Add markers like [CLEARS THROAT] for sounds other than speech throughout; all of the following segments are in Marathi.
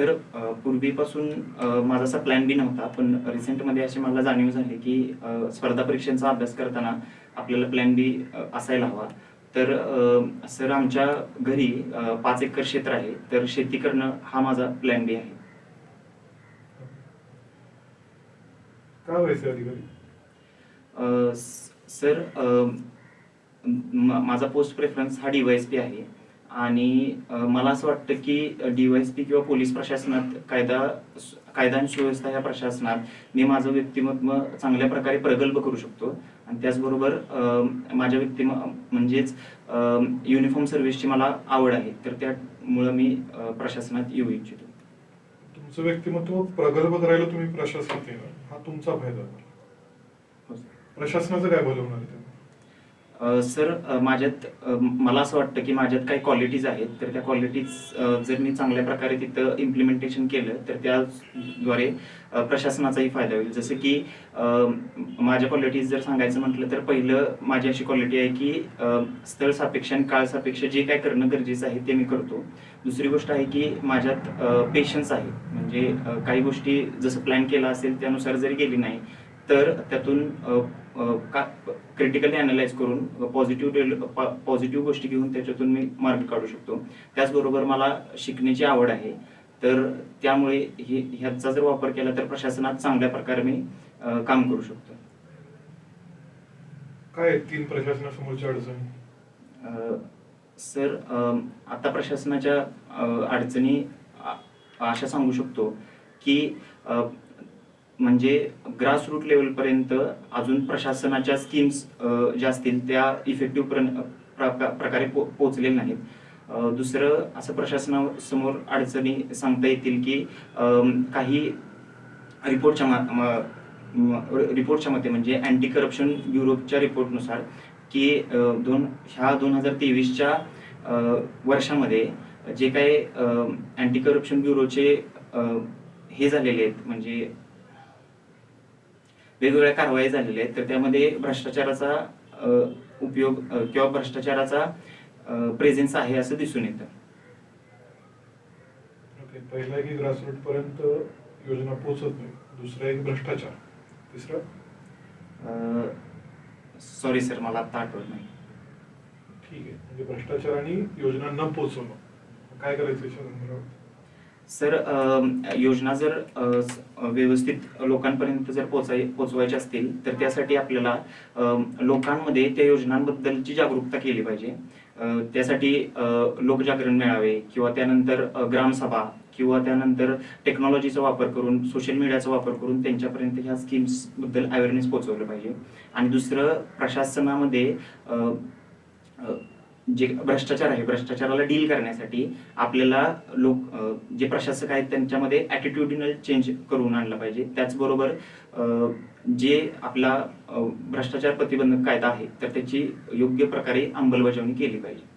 सर पूर्वीपासून माझा असा प्लॅन बी नव्हता पण रिसेंटमध्ये अशी मला जाणीव झाली की स्पर्धा परीक्षांचा अभ्यास करताना आपल्याला प्लॅन बी असायला हवा. तर सर आमच्या घरी पाच एकर क्षेत्र आहे तर शेती करणं हा माझा प्लॅन बी आहे. सर माझा पोस्ट प्रेफरन्स हा डीवायएसपी आहे. आणि मला असं वाटतं की डीवायएसपी किंवा पोलीस प्रशासनात कायदा कायदा आणि सुव्यवस्था या प्रशासनात मी माझं व्यक्तिमत्व चांगल्या प्रकारे प्रगल्भ करू शकतो. आणि त्याचबरोबर माझ्या व्यक्तिम म्हणजेच युनिफॉर्म सर्व्हिसची मला आवड आहे. तर त्यामुळं मी प्रशासनात येऊ इच्छितो. तुमचं व्यक्तिमत्व प्रगल्भ करायला तुम्ही प्रशासनात येणार. हा तुमचा फायदा हो. प्रशासनाचं काय बोलवणार सर माझ्यात मला असं वाटतं की माझ्यात काही क्वालिटीज आहेत. तर त्या क्वालिटीज जर मी चांगल्या प्रकारे तिथं इम्प्लिमेंटेशन केलं तर त्याद्वारे प्रशासनाचाही फायदा होईल. जसं की माझ्या क्वालिटीज जर सांगायचं म्हटलं तर पहिलं माझी अशी क्वालिटी आहे की स्थळ सापेक्ष आणि काळ सापेक्ष जे काय करणं गरजेचं आहे ते मी करतो. दुसरी गोष्ट आहे की माझ्यात पेशन्स आहे. म्हणजे काही गोष्टी जसं प्लॅन केला असेल त्यानुसार जरी गेली नाही तर त्यातून क्रिटिकली अनालाइज करून पॉझिटिव्ह पॉझिटिव्ह गोष्टी घेऊन त्याच्यातून मी मार्ग काढू शकतो. त्याचबरोबर मला शिकण्याची आवड आहे. तर त्यामुळे हे ह्याचा जर वापर केला तर प्रशासनात चांगल्या प्रकारे मी काम करू शकतो. काय तीन प्रशासनासमोरच्या अडचणी? सर आता प्रशासनाच्या अडचणी अशा सांगू शकतो की म्हणजे ग्रासरूट लेवलपर्यंत अजून प्रशासनाच्या स्कीम्स ज्या असतील त्या इफेक्टिव्ह प्रकारे पो पोचलेल्या नाहीत. दुसरं असं प्रशासनासमोर अडचणी सांगता येतील की काही रिपोर्टच्या मा- रिपोर्टच्या मते म्हणजे अँटी करप्शन ब्युरोच्या रिपोर्टनुसार की दोन ह्या दोन हजार तेवीसच्या वर्षामध्ये जे काही अँटी करप्शन ब्युरोचे हे झालेले आहेत म्हणजे वेगवेगळ्या कारवाई झालेल्या आहेत. तर त्यामध्ये भ्रष्टाचाराचा उपयोग किंवा भ्रष्टाचाराचा प्रेझेन्स आहे असं दिसून येतं. ओके पहिला की ग्रासरूट पर्यंत योजना पोहोचत नाही. दुसरा एक भ्रष्टाचार. तिसरा? सॉरी सर मला आता आठवत नाही. ठीक आहे. म्हणजे भ्रष्टाचार आणि योजना न पोहोचवणं. काय करायचं सर योजना जर व्यवस्थित लोकांपर्यंत जर पोचाय पोचवायच्या असतील तर त्यासाठी आपल्याला लोकांमध्ये त्या योजनांबद्दलची जागरूकता केली पाहिजे. त्यासाठी लोकजागरण मेळावे किंवा त्यानंतर ग्रामसभा किंवा त्यानंतर टेक्नॉलॉजीचा वापर करून सोशल मीडियाचा वापर करून त्यांच्यापर्यंत ह्या स्कीम्सबद्दल अवेअरनेस पोचवलं पाहिजे. आणि दुसरं प्रशासनामध्ये जे भ्रष्टाचार आहे भ्रष्टाचाराला डील करण्यासाठी आपल्याला लोक जे प्रशासक आहेत त्यांच्यामध्ये ॲटिट्यूडिनल चेंज करून आणला पाहिजे. त्याचबरोबर जे आपला भ्रष्टाचार प्रतिबंधक कायदा आहे तर त्याची योग्य प्रकारे अंमलबजावणी केली पाहिजे.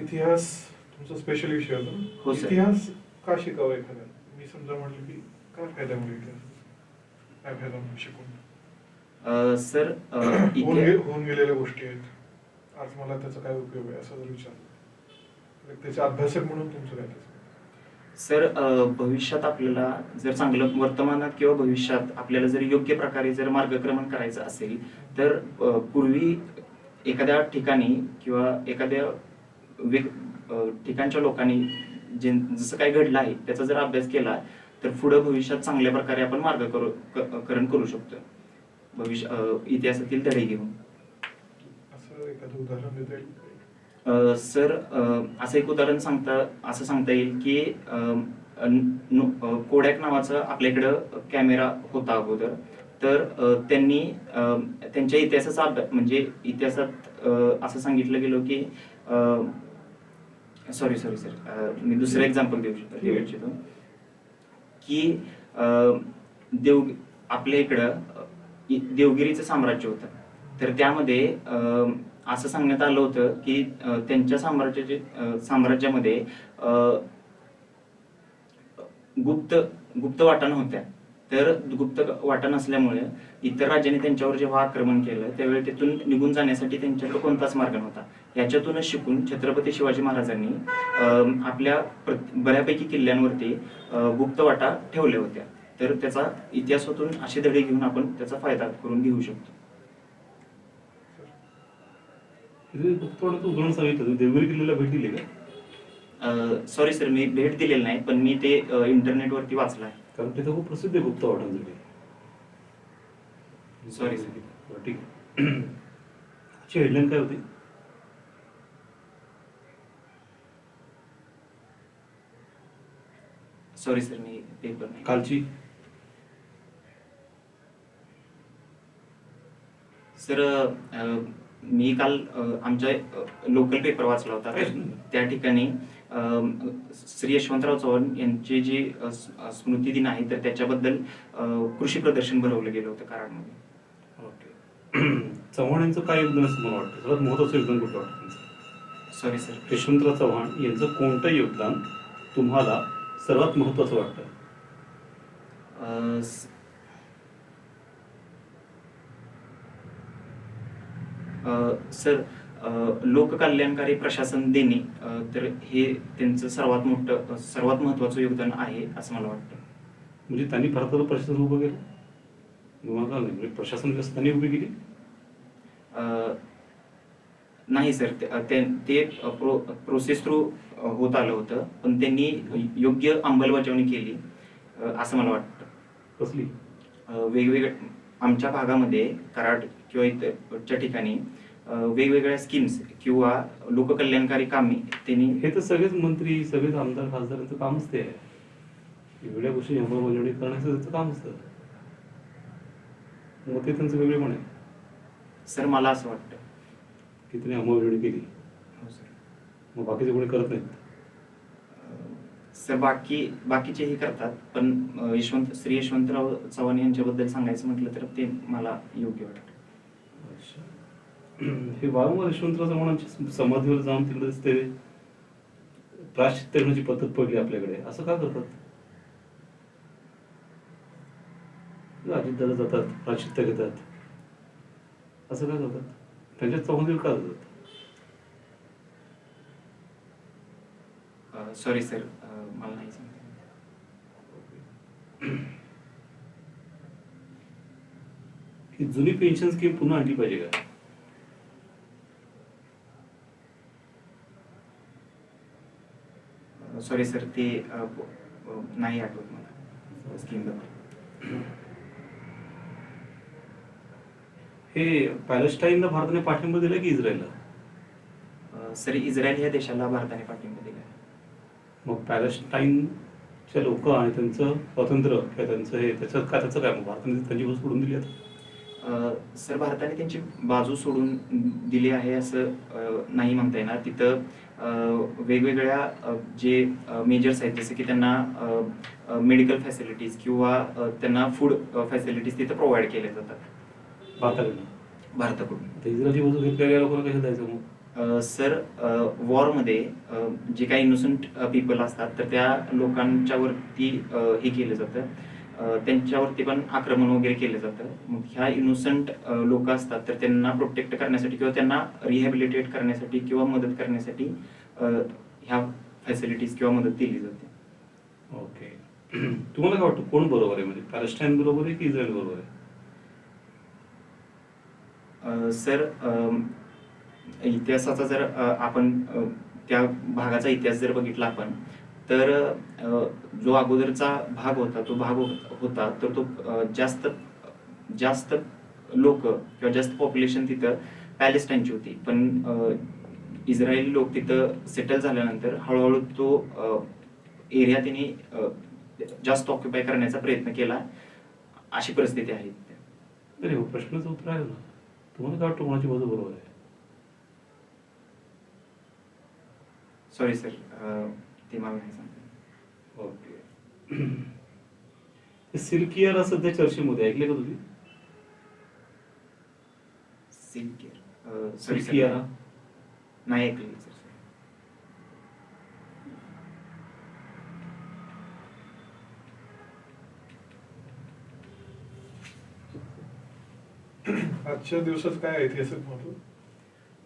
इतिहास तुमचा स्पेशल विषय होता? हो. इतिहास का शिकावा एखाद्याला? मी समजा म्हटलं की काय फायदा होईल इतिहास? काय फायदा होईल शिकून अ, सर होऊन गेलेल्या गोष्टी आहेत आज मला त्याचा काय उपयोग आहे असं जर विचारलं तर त्याचे अभ्यासक म्हणून तुमचं काय? सर भविष्यात आपल्याला जर चांगलं वर्तमानात किंवा भविष्यात आपल्याला जर योग्य प्रकारे जर मार्गक्रमण करायचं असेल तर पूर्वी एखाद्या ठिकाणी किंवा एखाद्या ठिकाणच्या लोकांनी जे जसं काय घडलं आहे त्याचा जर अभ्यास केला तर पुढं भविष्यात चांगल्या प्रकारे आपण मार्गकरण करू शकतो भविष्य इतिहासातील धडे घेऊन. सर असं एक उदाहरण सांगता असं सांगता येईल की कोडॅक नावाचा आपल्याकडं कॅमेरा होता अगोदर. तर त्यांनी त्यांच्या इतिहासाचा अभ्यास म्हणजे इतिहासात असं सांगितलं गेलं की सॉरी सॉरी सर मी दुसरं एक्झाम्पल देऊ शकतो देऊ इच्छितो. की देव आपल्या इकडं देवगिरीचं साम्राज्य होतं. तर त्यामध्ये असं सांगण्यात आलं होतं की त्यांच्या साम्राज्याचे साम्राज्यामध्ये गुप्त गुप्त वाटाणा होत्या. तर गुप्त वाटण असल्यामुळे इतर राज्याने त्यांच्यावर जेव्हा आक्रमण केलं त्यावेळी तिथून निघून जाण्यासाठी त्यांच्याकडे कोणताच मार्ग नव्हता. याच्यातूनच शिकून छत्रपती शिवाजी महाराजांनी आपल्या प्रत- बऱ्यापैकी किल्ल्यांवरती गुप्त वाटा ठेवल्या होत्या. तर त्याचा इतिहासातून असे धडे घेऊन आपण त्याचा फायदा करून घेऊ शकतो. उदाहरण सांगितलं. देवगिरी किल्ल्याला भेट दिली का? सॉरी सर मी भेट दिलेली नाही पण मी ते इंटरनेटवरती वाचलं आहे कारण तिथं खूप प्रसिद्ध आहे गुप्तवाडांसाठी Sorry, sir. बरं, ठीक आहे. हेडलाईन [CLEARS THROAT] काय होती? सॉरी सर मी पेपर नाही. कालची? सर अं, मी काल अं, आमच्या लोकल पेपर वाचला होता. तर त्या ठिकाणी अं, श्री यशवंतराव चव्हाण यांचे जे अं, स- अं, स्मृतिदिन आहे तर त्याच्याबद्दल अं, कृषी प्रदर्शन भरवलं गेलं होतं कराडमध्ये. ओके. [CLEARS THROAT] चव्हाण यांचं काय योगदान असं मला वाटतं? सर्वात महत्वाचं योगदान कुठलं वाटतं त्यांचं सॉरी सर यशवंतराव चव्हाण यांचं कोणतं योगदान तुम्हाला सर्वात महत्वाचं वाटतं? सर लोककल्याणकारी प्रशासन देणे तर हे त्यांचं सर्वात मोठं सर्वात महत्वाचं योगदान आहे असं मला वाटतं. म्हणजे त्यांनी भारताचं प्रशासन उभं केलं? म्हणजे प्रशासन व्यवस्था त्यांनी उभी केली? अं, नाही सर ते- ते प्रो प्रोसेस थ्रू होत आलं होतं पण त्यांनी योग्य अंमलबजावणी केली असं मला वाटतं. कसली? वेगवेगळ्या आमच्या भागामध्ये कराड किंवा इतरच्या ठिकाणी वेगवेगळ्या स्कीम्स किंवा लोककल्याणकारी कामे त्यांनी हे तर सगळेच मंत्री सगळेच आमदार खासदारांचं कामच ते आहे वेगवेगळ्या गोष्टी अंमलबजावणी करण्याचं त्यांचं काम असतं. मग ते त्यांचं वेगळेपण आहे. सर मला असं वाटतं. की त्यांनी अंमलबजावणी केली हो सर। मग बाकीचे कोणी करत नाहीत सर बाकी बाकीचेही करतात पण अं, यशवंत श्री यशवंतराव चव्हाण यांच्याबद्दल सांगायचं म्हटलं तर ते मला योग्य वाटतं. हे वारंवार यशवंतराव चव्हाणांच्या समाधीवर जाऊन तिकडे ते प्राश्चित्य करण्याची पद्धत पडली आपल्याकडे. असं का करतात? अजितदादा जातात प्राश्चित्य घेतात. असं का करतात? त्यांच्या समाधीवर का सॉरी सर मला नाही. ही जुनी पेन्शन स्कीम पुन्हा आणली पाहिजे का? सॉरी सर ते नाही आठवत मला. स्कीम हे पॅलेस्टाईनला भारताने पाठिंबा दिला की इस्रायलला? सर इस्रायल या देशाला भारताने पाठिंबा दिला. मग पॅलेस्टाईनचे लोक आणि त्यांचं स्वातंत्र्य किंवा त्यांचं हे त्याचं काय त्याचं काय मग? भारताने त्यांची बाजू सोडून दिली आता? सर भारताने त्यांची बाजू सोडून दिली आहे असं नाही म्हणता येणार. तिथं वेगवेगळ्या जे मेजर्स आहेत जसे की त्यांना मेडिकल फॅसिलिटीज किंवा त्यांना फूड फॅसिलिटीज तिथं प्रोव्हाइड केल्या जातात. भारताकडनं. भारताकडून. इस्रायलची बाजू घेतलेल्या लोकांना कशा जायचं मग? अ, सर वॉरमध्ये जे काही इनोसंट पीपल असतात तर त्या लोकांच्यावरती अ, हे केलं जातं. अ, त्यांच्यावरती पण आक्रमण वगैरे केलं जातं. मग ह्या इनोसंट लोक असतात तर त्यांना प्रोटेक्ट करण्यासाठी किंवा त्यांना रिहॅबिलिटेट करण्यासाठी किंवा मदत करण्यासाठी अ, ह्या फॅसिलिटीज किंवा मदत दिली जाते. ओके. [CLEARS THROAT] तुम्हाला काय वाटतं कोण बरोबर आहे? म्हणजे पॅलेस्टाईन बरोबर आहे की इस्रायल बरोबर आहे? सर इतिहासाचा जर आपण त्या भागाचा इतिहास जर बघितला आपण तर जो अगोदरचा भाग होता तो भाग हो- होता तर तो जास्त जास्त लोक किंवा जास्त पॉप्युलेशन तिथं पॅलेस्टाईनची होती. पण इस्रायली लोक तिथं सेटल झाल्यानंतर हळूहळू तो एरिया त्यांनी जास्त ऑक्युपाय करण्याचा प्रयत्न केला अशी परिस्थिती आहे. हो, प्रश्नाचं उत्तर आहे ना. तुम्हाला काय वाटतं कोणाची बाजू बरोबर आहे? सॉरी सर ते मला नाही सांगता. ओके. हे सिल्कियर सध्या चर्चेमध्ये ऐकले का तुम्ही? सिल्कियर सॉरी सिल्कियर नाही ऐकलं सर आजच्या दिवसात काय ऐतिहासिक महत्त्व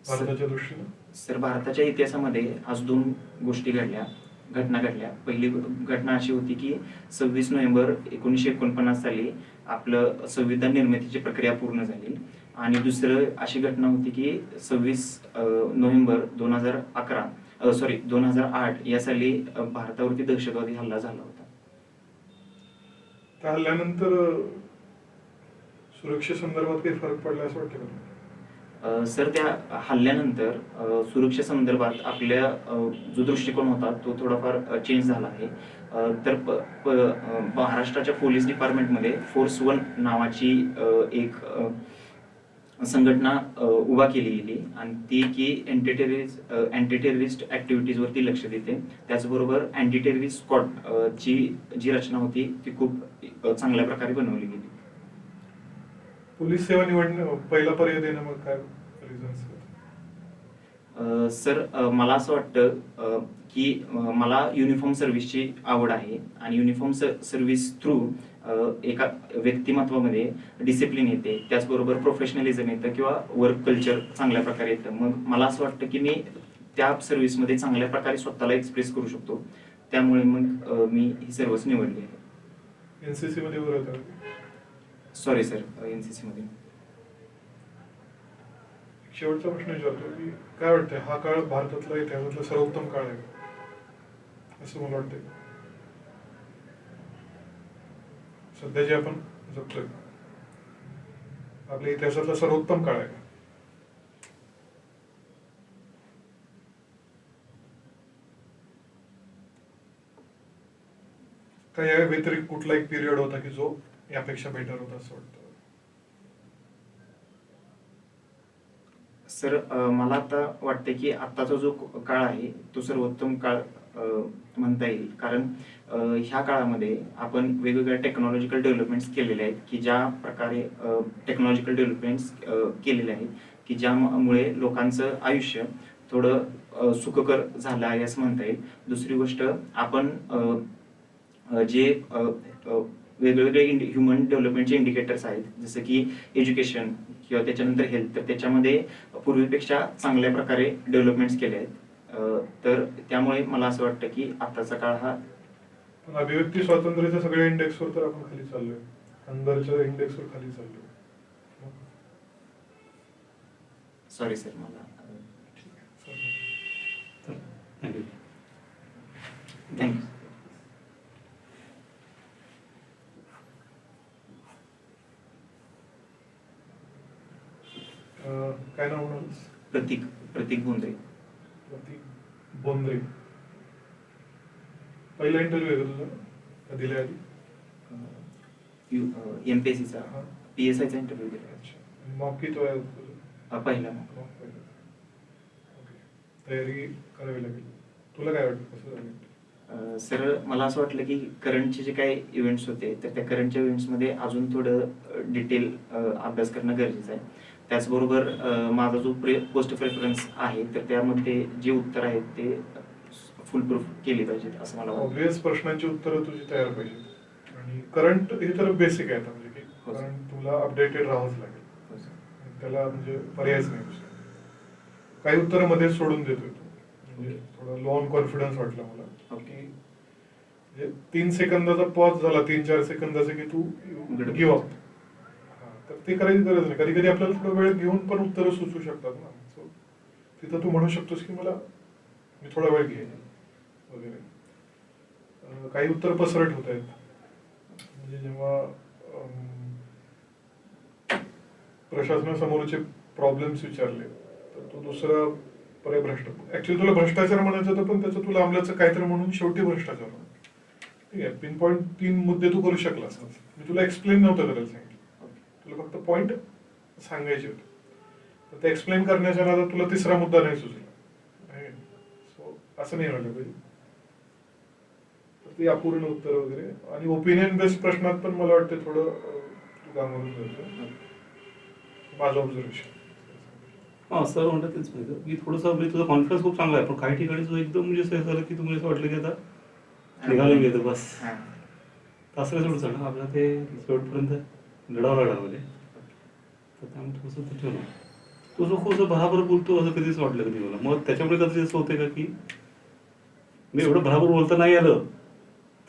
भारताच्या दृष्टीनं? सर भारताच्या इतिहासामध्ये आज दोन गोष्टी घडल्या घटना घडल्या. पहिली घटना अशी होती की सव्वीस नोव्हेंबर एकोणीसशे एकोणपन्नास साली आपलं संविधान निर्मितीची प्रक्रिया पूर्ण झाली. आणि दुसरं अशी घटना होती की सव्वीस नोव्हेंबर दोन हजार अकरा सॉरी दोन हजार आठ या साली भारतावरती दहशतवादी हल्ला झाला होता. त्या हल्ल्यानंतर सुरक्षेसंदर्भात काही फरक पडला असं वाटतं का सर त्या हल्ल्यानंतर सुरक्षे सुरक्षेसंदर्भात आपल्या जो दृष्टिकोन होता तो थोडाफार चेंज झाला आहे. तर प- प- महाराष्ट्राच्या पोलीस डिपार्टमेंटमध्ये फोर्स वन नावाची एक संघटना उभा केली गेली आणि ती की अँटी टेररिस्ट अँटी टेररिस्ट लक्ष देते. त्याचबरोबर अँटी टेररिस्ट स्क्वॉड ची जी रचना होती ती खूप चांगल्या प्रकारे बनवली गेली. पोलीस सेवा निवडणं पहिला पर्याय देणं मग काय रिझन्स अ, सर मला असं वाटतं की मला युनिफॉर्म सर्व्हिसची आवड आहे आणि युनिफॉर्म सर्व्हिस थ्रू एका व्यक्तिमत्वामध्ये डिसिप्लिन येते. त्याचबरोबर प्रोफेशनलिझम येतं किंवा वर्क कल्चर चांगल्या प्रकारे येतं. मग मला असं वाटतं की मी त्या सर्व्हिसमध्ये चांगल्या प्रकारे स्वतःला एक्सप्रेस करू शकतो. त्यामुळे मग मी ही सर्व्हिस निवडली आहे. एनसीसी मध्ये वगैरे होतं सॉरी सर एन सी सीमध्ये शेवटचा प्रश्न विचारतो की काय वाटतंय? हा काळ भारतातला इतिहासातला सर्वोत्तम काळ आहे असं मला वाटतंय. सध्या जे आपण जगतोय आपल्या इतिहासातला सर्वोत्तम काळ आहे का? या व्यतिरिक्त कुठला एक पिरियड होता की जो यापेक्षा बेटर होतं असं वाटतं. सर मला आता वाटतं की आत्ताचा जो काळ आहे तो सर्वोत्तम काळ म्हणता येईल. कारण ह्या काळामध्ये आपण वेगवेगळ्या टेक्नॉलॉजिकल डेव्हलपमेंट्स केलेले आहेत की ज्या प्रकारे टेक्नॉलॉजिकल डेव्हलपमेंट्स केलेले आहेत की ज्यामुळे लोकांचं आयुष्य थोडं सुखकर झालं आहे असं म्हणता येईल. दुसरी गोष्ट आपण जे वेगवेगळे ह्युमन डेव्हलपमेंटचे इंडिकेटर्स आहेत. जसं की एज्युकेशन किंवा त्याच्यानंतर हेल्थ तर त्याच्यामध्ये पूर्वीपेक्षा चांगल्या प्रकारे डेव्हलपमेंट्स केले आहेत. तर त्यामुळे मला असं वाटतं की आताचा काळ हा अभिव्यक्ती स्वातंत्र्याच्या सगळ्या इंडेक्सवर तर आपण खाली चाललोय. अंदरच्या इंडेक्सवर खाली चाललोय. सॉरी सर मला. थँक्यू थँक्यू अं, काय नाव म्हणाल? प्रतीक प्रतीक बोंद्रे. प्रतीक बोंद्रे. पहिला इंटरव्ह्यू आहे का तुझा? दिल्या आधी? एम पी एस सीचा हा. पी एस आयचा इंटरव्ह्यू दिला अच्छा. मॉक किती तुझं? अ, पहिला मॉक. तयारी करावी लागेल. तुला काय वाटतं कसं झालं? सर मला असं वाटलं की करंटचे जे काही इव्हेंट्स होते तर त्या करंटच्या इव्हेंट्समध्ये अजून थोडं डिटेल अभ्यास करणं गरजेचं आहे. त्याचबरोबर माझा जो प्रे पोस्ट प्रेफरन्स आहे तर त्यामध्ये जे उत्तर आहेत ते फुल प्रूफ केली पाहिजेत असं मला ऑब्विस प्रश्नांची उत्तरं तुझी तयार पाहिजेत आणि करंट हे तर बेसिक आहे म्हणजे की हो. कारण तुला अपडेटेड राहावंच लागेल हो, त्याला म्हणजे पर्यायच नाही दुसरा. काही उत्तरं मध्ये सोडून देतोय तू म्हणजे थोडं लो ऑन कॉन्फिडन्स वाटलं मला. की म्हणजे तीन सेकंदाचा पॉज झाला तीन चार सेकंदाचा की तू गडबड. गिव अप तर ते करायची गरज नाही. कधी कधी आपल्याला थोडा वेळ घेऊन पण उत्तरं सुचू शकतात ना. सो तिथं तू म्हणू शकतोस की मला मी थोडा वेळ घेईन वगैरे. काही उत्तर पसरट होत आहेत. म्हणजे जेव्हा प्रशासनासमोरचे प्रॉब्लेम्स विचारले तर तो दुसरा पर्याय भ्रष्ट ऍक्च्युली तुला भ्रष्टाचार म्हणायचं होतं पण त्याचं तुला अंमलाचं काहीतरी म्हणून शेवटी भ्रष्टाचार ठीक आहे. पिन पॉईंट तीन मुद्दे तू करू शकलास. मी तुला एक्सप्लेन नव्हतं करायला सांगितलं तुला फक्त पॉईंट सांगायचे होते. तर ते एक्सप्लेन करण्याच्या नादात तुला तिसरा मुद्दा नाही सुचला. सो असं नाही व्हायला पाहिजे. तर ते अपूर्ण उत्तर वगैरे. आणि ओपिनियन बेस्ड प्रश्नात पण मला वाटतं थोडं तू कामावरून जायचं माझं ऑब्झर्वेशन हा सर म्हणतात तेच माहिती की थोडंसं म्हणजे तुझा कॉन्फिडन्स खूप चांगला आहे. पण काही ठिकाणी तुझं एकदम म्हणजे असं झालं की तुम्हाला असं वाटलं की आता निघालं गेलं बस. हा. तर असं कसं थोडं ना आपल्याला ते शेवटपर्यंत लढावं म्हणजे तर त्यामुळे थोडंसं ते ठेवलं तो जो खूप भराभर बोलतो असं कधीच वाटलं कधी मला. मग त्याच्यामुळे कधी असं होते का की मी एवढं भराभर बोलता नाही आलं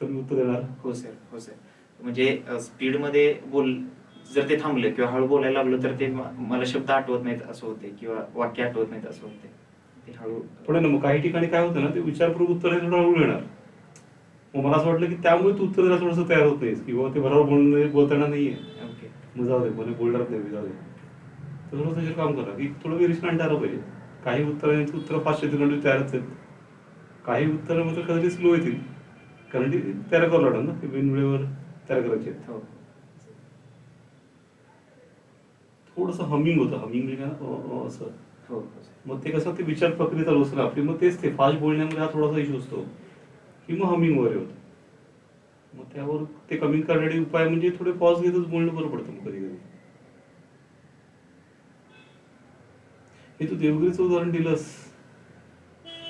तर मी उत्तर देणार. हो सर हो सर. म्हणजे स्पीडमध्ये बोल जर ते थांबले किंवा हळू बोलायला लागलो तर ते म- मला शब्द आठवत नाहीत असं होते किंवा वाक्य आठवत नाहीत असं होते. ते हळू पण ना मग काही ठिकाणी काय होतं ना ते विचारपूर्वक उत्तर हे थोडं हळू येणार. मग मला असं वाटलं की त्यामुळे तू उत्तर द्यायला थोडंसं तयार होत नाहीस किंवा ते बरोबर बोलणं बोलताना नाहीये. मग जाऊ दे मला बोलणार नाही जाऊ दे. तर थोडं त्याच्यावर काम करा. की थोडं आणता आलं पाहिजे काही उत्तरांची उत्तरं पाचशे तिकडे तयारच आहेत. काही उत्तरं मात्र कधी स्लो येतील. कारण ती तयार करावं लागणार ना ते बिनवेळेवर तयार करायचे आहेत. हो. थोडंसं हमिंग होतं. हमिंग म्हणजे असं. हो. मग ते कसं ते विचार प्रक्रिया चालू असतं आपली मग तेच ते फास्ट बोलण्यामध्ये हा थोडासा इश्यू असतो. की मग हमिंग वगैरे होतं. मग त्यावर ते कमी करण्यासाठी उपाय म्हणजे थोडे पॉज घेतच बोलणं बरं पडतं मग कधी कधी. हे तू देवगिरीचं उदाहरण दिलंस.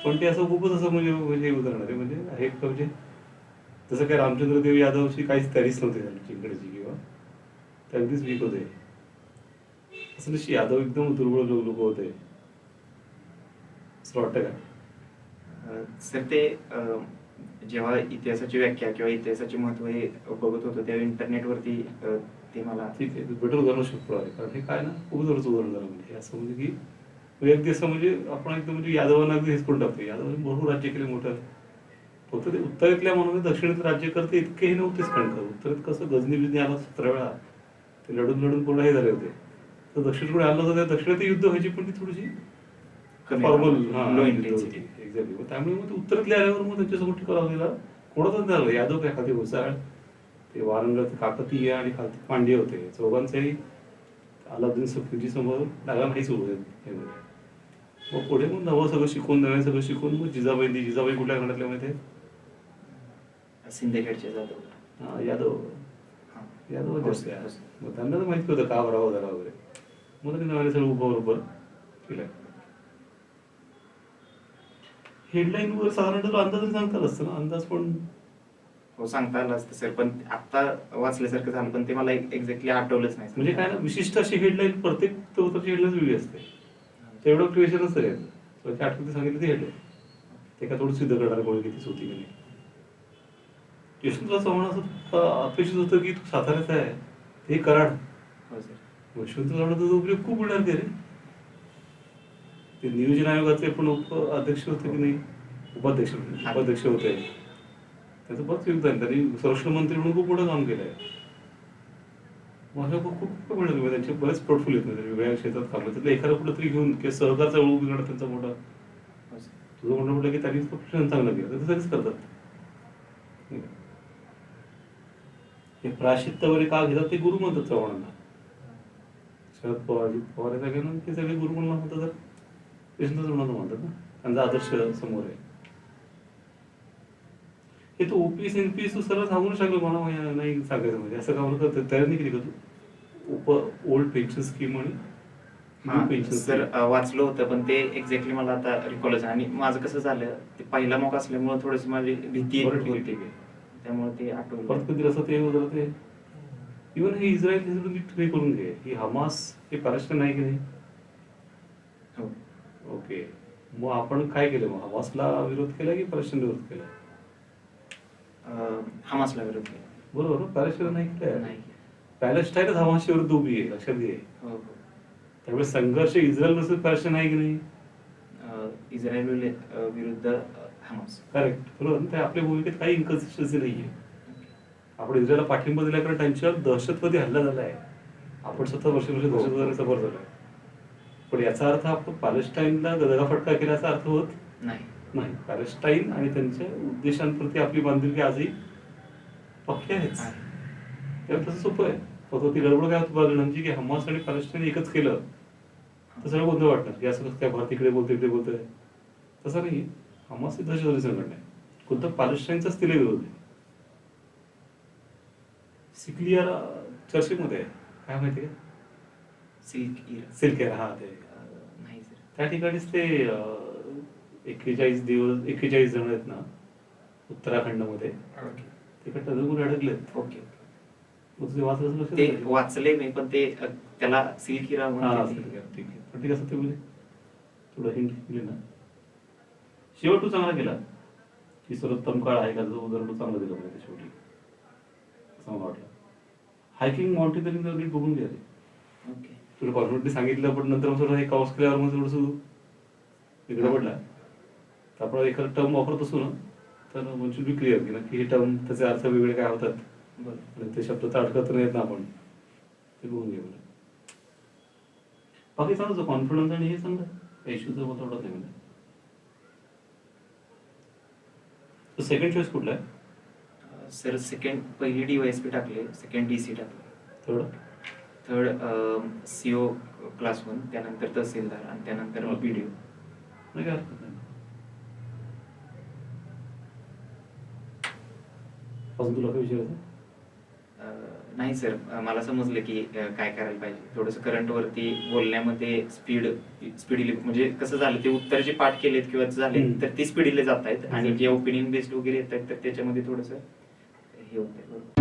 पण ते असं खूपच असं म्हणजे म्हणजे उदाहरण आहे. म्हणजे आहे का म्हणजे जसं काय रामचंद्र देव यादवशी काहीच तयारीच नव्हती त्यांची इकडची किंवा. ते अगदीच वीक होते. असं नशी यादव एकदम दुर्बळ लोक लोक होते. असं वाटतं का? सर ते जेव्हा इतिहासाची व्याख्या किंवा इतिहासाचे महत्त्व हे बघत होतो तेव्हा इंटरनेटवरती ते मला बेटर उदाहरण शकतो आहे. कारण हे काय ना खूप जोरचं उदाहरण झालं म्हणजे. असं म्हणजे की म्हणजे अगदी असं म्हणजे आपण एकदम म्हणजे यादवांना अगदी हेच करून टाकतो यादवांनी भरपूर राज्य केले मोठं. फक्त ते उत्तरेतल्या म्हणून दक्षिणेत राज्य करते इतके हे नव्हतेच कारण का? उत्तरेत कसं गजनी बिजनी आला सतरा वेळा. ते लढून लढून पूर्ण हे झाले होते. तर दक्षिणेकडे आलं त्या दक्षिणात युद्ध व्हायची पण ती थोडीशी फॉर्मल लो एक्झॅक्टली त्यामुळे मग ते उत्तरातले आल्यावर मग त्यांच्यासोबत टिकाव गेला कोणाचाच नाही आलं यादव काय खाली घुसाळ. ते वारंगळ काकतीय आणि खालती पांड्य होते. चौघांचेही अलाउद्दीन सफीजी समोर डागा नाहीच उभे आहेत हे मध्ये. मग पुढे मग नवं सगळं शिकून नवीन सगळं शिकून मग जिजाबाई जिजाबाई कुठल्या खंडातल्या माहिती सिंदखेडचे जाधव. हा यादव. हा. यादव हो, सर. हो, सर. मग त्यांना तर माहिती होतं का भरावा जरा वगैरे. मग त्यांनी नव्याने सगळं उभं बरोबर केलंय. हेडलाईन वर साधारण तुला अंदाज सांगता आला असतं ना अंदाज पण. हो सांगता आलं असतं सर पण आता वाचल्यासारखं झालं पण ते मला एक्झॅक्टली आठवलंच नाही. म्हणजे काय ना विशिष्ट अशी हेडलाईन प्रत्येक चौथाची हेडलाईन वेगळी असते. तेवढं क्रिएशन नसतं याचं. स्वतः आठवते सांगितलं ती हेडलाईन ते का थोडं सिद्ध करणार कोणी किती होती की नाही. यशवंतराव चव्हाण असं अपेक्षित होतं की तू साताऱ्याचा आहे. ते कराड हो सर यशवंत चव्हाणाचा उपयोग खूप होणार ते रे. ते नियोजन आयोगाचे पण उप अध्यक्ष होते की नाही? उपाध्यक्ष उपाध्यक्ष होते. त्याचं बरंच योगदान. त्यांनी संरक्षण मंत्री म्हणून खूप मोठं काम केलंय. माझ्या खूप खूप मिळालं म्हणजे त्यांचे बरेच पोर्टफोलिओ आहेत वेगवेगळ्या क्षेत्रात काम त्यातलं एखादं कुठं तरी घेऊन किंवा सहकारचा ओळख बिघडा त्यांचा मोठा. तुझं म्हणणं म्हटलं की त्यांनी प्रोफेशन चांगलं केलं. तर तसंच करतात? हे प्राशित्य वगैरे का घेतात ते गुरु म्हणतात चव्हाणांना शरद पवार अजित पवार हे सगळ्यांना ते सगळे गुरु म्हणून म्हणतात. तर कृष्ण चव्हाणांना म्हणतात ना त्यांचा आदर्श समोर आहे. हे तू ओपीएस एनपीएस तू सर्व सांगू शकलो मला नाही सांगायचं म्हणजे. असं का म्हणून तयार नाही केली का तू? उप ओल्ड पेन्शन स्कीम आणि सर वाचलं होतं पण ते एक्झॅक्टली मला आता रिकॉल आणि माझं कसं झालं ते पहिला मॉक असल्यामुळे थोडीशी माझी भीती होती. त्यामुळे ते आठवलं. परत कधी असं ते होतं ते? इव्हन हे इस्रायल हे करून घे. ही हमास हे पॅलेस्टाईन आहे की नाही? हो. ओके. मग आपण काय केलं? मग हमासला विरोध केला की पॅलेस्टाईन विरोध केला? हमासला विरोध केला. बरोबर पॅलेस्टाईन नाही केलं? नाही पॅलेस्टाईनच हमासच्या विरुद्ध उभी आहे लक्षात घे. हो हो. त्यामुळे संघर्ष इस्रायल नसेल पॅलेस्टाईन आहे की नाही? अ, इस्रायल विले- विरुद्ध अ, हमास. करेक्ट. बरोबर त्या आपल्या भूमिकेत काही इन्कन्सिस्टन्सी नाहीये. आपण इस्रायलला पाठिंबा दिला कारण त्यांच्यावर दहशतवादी हल्ला झाला आहे आपण स्वतः वर्ष वर्ष दहशतवादी सफर झालोय. पण याचा अर्थ आपण पॅलेस्टाईनला गदगाफटका केल्याचा अर्थ होत नाही. नाही. पॅलेस्टाईन आणि त्यांच्या उद्देशांप्रती आपली बांधिलकी आजही पक्की आहेच. आहे. त्यामुळे तसं सोपं आहे. फक्त ती गडबड काय होती बाजूनांची की हमास आणि पॅलेस्टाईन एकच केलं तर सगळं गोंधळ वाटणार. की असं कसं काय भारत इकडे बोलतोय इकडे बोलतोय? तसं नाही. हमास ही दहशतवादी संघटना आहे. कोणतं पॅलेस्टाईनचाच तिला विरोध आहे सिक्लियर चर्चेमध्ये आहे. काय माहिती का सिल्क इरा. सिल्केर हा ते. त्या ठिकाणीच ते एक्केचाळीस दिवस एक्केचाळीस जण आहेत ना उत्तराखंडमध्ये. तिकडे तजुगुर अडकलेत. ओके. तुझं ते वाचलं मी पण ते त्याला सील किरा हा पण ते कसं ते म्हणजे थोडं हिंट दिली ना. शेवट तू चांगला केला. की सर्वोत्तम काळ आहे का? जो उदाहरण तू चांगलं दिलं म्हणजे शेवटी असं मला वाटलं. हायकिंग नीट बघून घ्या रे. ओके. तुला कॉन्फिडंटली सांगितलं पण नंतर थोडं हे काउस केल्यावर मग थोडंसं इकडे पडला. तर आपण एखादा टर्म वापरत असू ना तर शुड बी क्लिअर की नक्की हे टर्म त्याचे अर्थ वेगळे काय होतात. आणि ते शब्द तर अडकत नाहीत ना आपण. ते बघून घे बरं. बाकी चांगलं कॉन्फिडन्स आणि हे चांगलं इश्यूचं मला थोडं नाही म्हणजे सेकंड चॉईस कुठला आहे? सर सेकंड पहिली डीवायएसपी टाकले सेकंड डीसी टाकले. Third third CO class one त्यानंतर तहसीलदार आणि त्यानंतर Okay. बीडीओ नाही काय हरकत नाही अजून तुला काय विचारायचं नाही सर मला समजलं की अ, काय करायला पाहिजे थोडंसं करंट वरती बोलण्यामध्ये स्पीड स्पीडली म्हणजे कसं झालं ते उत्तर जे पाठ केलेत किंवा झाले हम्म. तर ते स्पीडीले जात आहेत आणि. जे ओपिनियन बेस्ड वगैरे येत आहेत तर त्याच्यामध्ये थोडंसं हे होत आहे